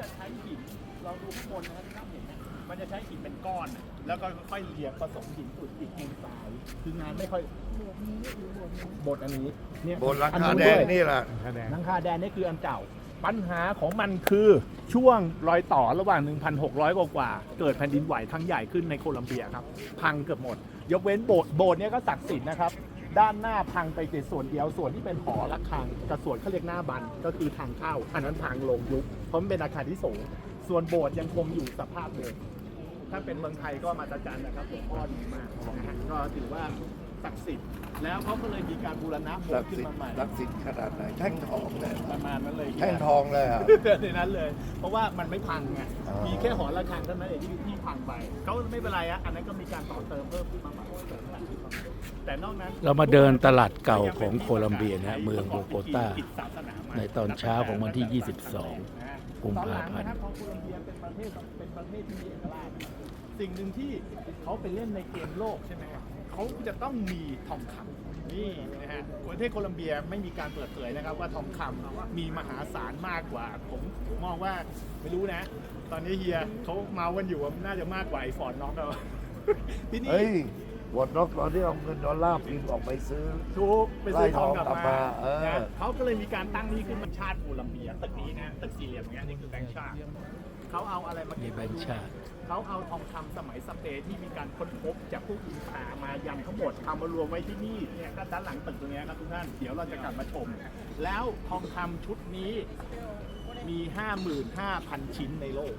จะใช้หินเราดูข้างบนนะครับที่ท่านเห็นนะมันจะใช้หินเป็นก้อนน่ะแล้วก็ค่อยๆเรียงผสมหินอุดอีกปูนทรายคืองานไม่ค่อยบวกนี้หรือบวกนี้บดอันนี้เนี่ยบนหลังอัคาแดด้งวยนี่แหละหลังคาแดงนี่คืออันเก่า ปัญหาของมันคือช่วงรอยต่อระหว่าง 1,600 กว่ากว่าๆเกิดแผ่นดินไหวครั้งใหญ่ขึ้นในโคลัมเบียครับ พังเกือบหมด ยกเว้นโบสถ์โบสถ์เนี่ยก็ศักดิ์สิทธิ์นะครับ ด้านหน้าพังไปแต่ส่วนเดียวส่วนที่เป็นหอระฆังกับส่วนเขาเรียกหน้าบันก็คือทางเข้าอันนั้นพังลงยุบเพราะมันเป็นอาคารที่สูงส่วนโบสถ์ยังคงอยู่สภาพเดิมถ้าเป็นเมืองไทยก็มาตรการนะครับหลวงพ่อดีมากนะฮะก็ถือว่า ศักดิ์สิทธิ์แล้วเขาก็เลยมีการบูรณะโบสรัถ์กขึ้นสิทมาธิ์ใหม่รักสิทธิ์ขนาดไหนแท่งทองเลยประมาณนั้นเลยแท่งทองเลยอะ ในนั้นเลย เพราะว่ามันไม่พังไงอ๋อ มีแค่หอระฆังเท่านั้นเองที่ที่พังไปเขาไม่เป็นไรอะอันนั้นก็มีการต่อเติมเพิ่มขึ้นมาใหม่แต่นอกนั้นเรามาเดินตลาดเก่าของโคลัมเบียนะฮะเมืองโบโกตาในตอนเช้าของวันที่ 22กุมภา พันธ์ตอหลังะครับของโคลัมเบียเป็นประเทศเป็นประเทศที่มีเอกราชนะครับสิ่งหนึ่งที่เขาไปเล่นในเกมโลกใช่ไหมครับเขาจะต้องมีทองคำนี่นะฮะประเทศโคลัมเบียไม่มีการเปิดเผยนะครับ ว่าทองคำมีมหาศาลมากกว่า ผมผมมองว่าไม่รู้นะ ตอนนี้เฮียเขาเมาวันอยู่ว่าน่าจะมากกว่าไอ้ฟอร์ดน็อกแล้วที่นี่เฮ้ย วอดน็อกตอนที่เอาเงินดอลลาร์พิมพ์ออกไปซื้อทุกไปซื้อทองกลับไล่ทองกลับมามาเออ นะเขาก็เลยมีการตั้งนี่ขึ้นเป็นชาติโคลัมเบียตึกนี้นะตึกสี่เหลี่ยมอย่างเงี้ยนี่คือแบงค์ชาติเขาเอาอะไรมามีเก็บแบไว้งค์ดูชาติเขาเอาทองคำสมัยสเปนที่มีการค้นพบจากพวกอินคามายันทั้งหมดทำมารวมไว้ที่นี่เนี่ยก็ด้านหลังตึกตรงเนี้ยครับทุกท่านเดี๋ยวเราจะกลับมาชม แล้วทองคำชุดนี้ มี 55,000 ชิ้นในโลก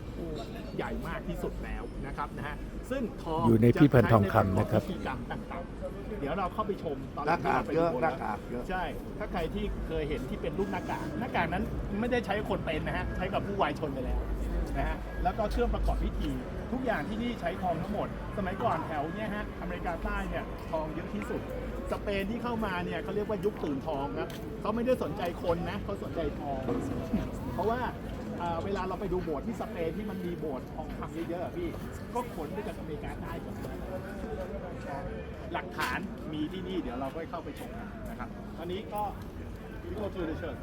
ใหญ่มากที่สุดแล้วนะครับนะฮะซึ่งทองอยู่ในพิพิธภัณฑ์ทองคำนะครับจใช้ใกพิธีกรรมต่างๆ เดี๋ยวเราเข้าไปชมตอนหน้ากากที่เยรอะไปดูหน้ากากเยอะ ใช่ ถ้าใครที่เคยเห็นที่เป็นรูปหน้ากากหน้ากากนั้นไม่ได้ใช้คนเป็นนะฮะใช้กับผู้วายชนไปแล้วนะฮะแล้วก็เครื่องประกอบพิธี ทุกอย่างที่นี่ใช้ทองทั้งหมด สมัยก่อนแถวเนี่ยฮะอเมริกาใต้เนี่ยทองเยอะที่สุด สเปนที่เข้ามาเนี่ยเขาเรียกว่ายุคตื่นทองครับเขาไม่ได้สนใจคนนะเขาสนใจทองเพราะ ว่าเอ่อเวลาเราไปดูโบสถ์ที่สเปนที่มันมีโบสถ์ทองคำเยอะๆอะพี่ ก็ขนไปจากอเมริกาใต้หมดเลยหลักฐานมีที่นี่เดี๋ยวเราก็เข้าไปชมกันนะครับตอนนี้ก็ go to the church